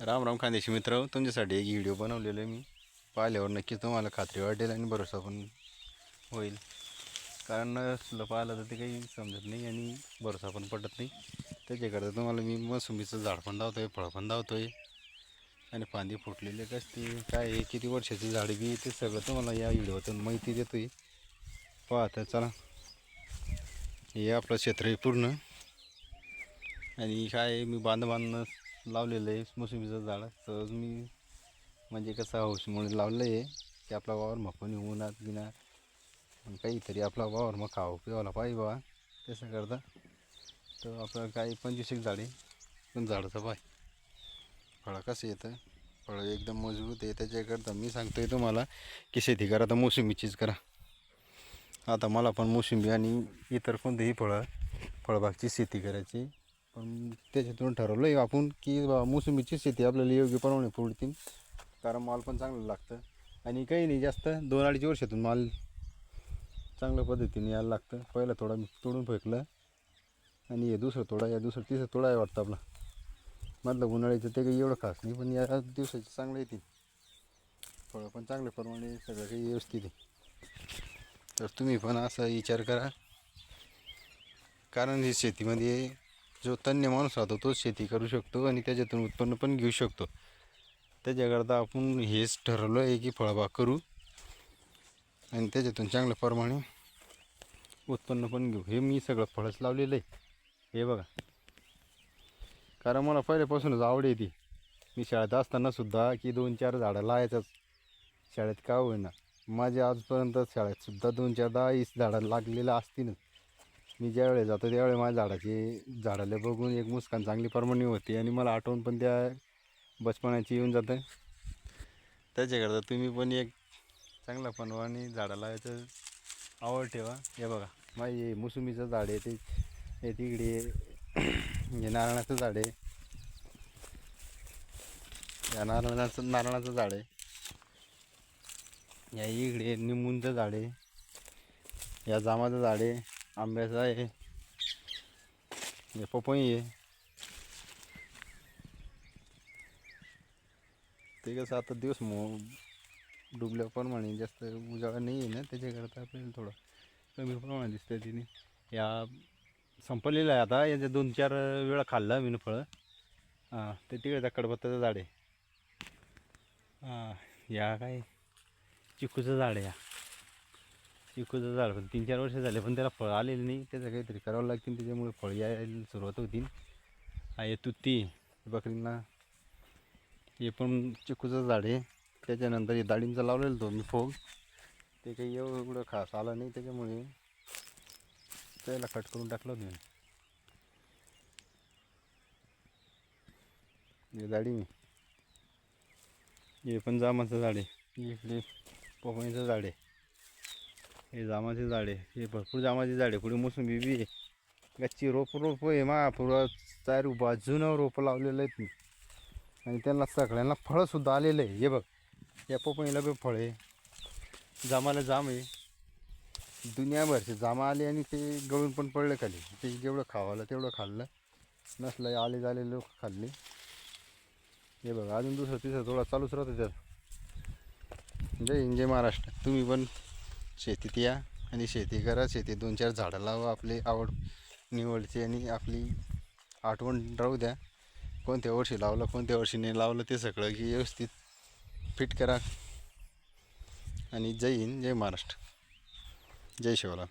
राम राम खानदेशी मित्र तुमच्यासाठी एक व्हिडिओ बनवलेलो आहे मी. पाहिल्यावर नक्कीच तुम्हाला खात्री वाटेल आणि भरोसा पण होईल. कारण नसलं पाहिलं तर ते काही समजत नाही आणि भरोसा पण पडत नाही. त्याच्याकरता तुम्हाला मी मोसंबीचं झाड पण धावतो आहे फळं पण धावतो आहे आणि फांदी फुटलेली कसते काय आहे किती वर्षाची झाडे बी ते सगळं तुम्हाला या व्हिडिओतून माहिती देतो आहे पाहता चला. हे आपलं क्षेत्र आहे पूर्ण. आणि काय आहे, मी बांध बांधणं लावलेलं आहे मोसंबीचं झाड. सहज मी म्हणजे कसं हौशीमुळे लावलं आहे की आपला वावर मग उन्हात गिनात मग काहीतरी आपला वावर मग खावं पिवायला पाहिजे बा तसं करता. तर आपलं काही पंचवीस एक झाडे पण झाडाचं पाय फळं कसं येतं? फळं एकदम मजबूत आहे. त्याच्याकरता मी सांगतो आहे तुम्हाला की शेती करा तर मोसंबीचीच करा. आता मला पण मोसंबी आणि इतर कोणतेही फळं फळबागची शेती करायची पण त्याच्यातून ठरवलं आहे आपण की मोसंबीची शेती आपल्याला योग्य प्रमाणे पुरतील कारण माल पण चांगलं लागतं. आणि काही नाही जास्त दोन अडीच वर्षातून माल चांगल्या पद्धतीने यायला लागतं. पहिलं थोडा मी तोडून फेकलं. आणि हे दुसरं थोडा या दुसरं तिसरं थोडा आहे वाटतं आपला. मधलं उन्हाळ्याचं ते काही एवढं खास नाही पण या दिवसाचे चांगलं येतील फळं पण चांगल्या प्रमाणे सगळं काही व्यवस्थित आहे. तर तुम्ही पण असा विचार करा. कारण हे शेतीमध्ये जो तन्य माणूस राहतो तोच शेती करू शकतो आणि त्याच्यातून उत्पन्न पण घेऊ शकतो. त्याच्याकरता आपण हेच ठरवलं आहे की फळबाग करू आणि त्याच्यातून चांगल्या प्रमाणे उत्पन्न पण घेऊ. हे मी सगळं फळच लावलेलं आहे. हे बघा. कारण मला पहिल्यापासूनच आवड आहे ती. मी शाळेत असतानासुद्धा की दोन चार झाडं लावायचंच. शाळेत का होईना. माझ्या आजपर्यंत शाळेतसुद्धा दोन चार दहा वीस झाडं लागलेलं असतीलच. मी ज्यावेळेस जातो त्यावेळेस माझ्या झाडाची झाडाला बघून एक मुस्कान चांगली प्रमाणे होती आणि मला आठवण पण त्या बचपनाची येऊन जातं. त्याच्याकरता तुम्ही पण एक चांगला पनवानी झाडं लावायचं आवड ठेवा. हे बघा. माझी हे मोसंबीचं झाड आहे ते हे तिकडे हे नारळाचं झाड आहे. या नारळाचं नारळाचं झाड आहे. या इकडे निंबूंचं झाड आहे. या जामाचं झाड आहे. आंब्याचं आहे हे पपई आहे ते कसं आता दिवस मो डुबल्याप्रमाणे जास्त उजाळा नाही आहे ना त्याच्याकरता आपल्याला थोडं कमी प्रमाणात दिसतं तिने या संपलेलं आहे आता याच्या दोन चार वेळा खाल्लं मी फळं हां ते तिकडे कडबत्त्याचं झाड आहे हां या काय चिकूचं झाड आहे या चिकूचं झाड पण तीन चार वर्ष झाले पण त्याला फळ आलेली नाही. त्याचं काहीतरी करावं लागतील त्याच्यामुळे फळ यायला सुरुवात होतील आहे हे तुती बकरींना. हे पण चिकूचं झाड आहे. त्याच्यानंतर हे डाळिंबचं लावलेलं तो मी फोग. ते काही एवढं खास आलं नाही त्याच्यामुळे त्याला कट करून टाकलं होतं मी. हे झाडी मी. हे पण जामाचं झाड आहे. इकडे पोपईचं झाड आहे. हे जामाचे झाड आहे हे भरपूर जामाचे झाड आहे पुढे मोसंबी बी आहे. गच्ची रोप रोप आहे मा पुरा चार बाजूनं रोपं लावलेलं आहेत मी. आणि त्यांना सगळ्यांना फळंसुद्धा आलेलं आहे. हे बघ या पपईला बी फळ आहे. जामाला जाम आहे. दुनियाभरचे जामा आले आणि ते गळून पण पडले खाली. ते जेवढं खावालं तेवढं खाल्लं. नसलं आले झाले लोक खाल्ले. हे बघा अजून दुसरं तिसरं थोडा चालूच राहतं त्यात. जय हिंद जय महाराष्ट्र. तुम्ही पण शेतीत या आणि शेती करा शेतीत दोन चार झाडं लावा आपली आवड निवडची आणि आपली आठवण राहू द्या. कोणत्या वर्षी लावलं कोणत्या वर्षी नाही लावलं ते सगळं की व्यवस्थित फिट करा. आणि जय हिंद जय महाराष्ट्र. जय शिवराम.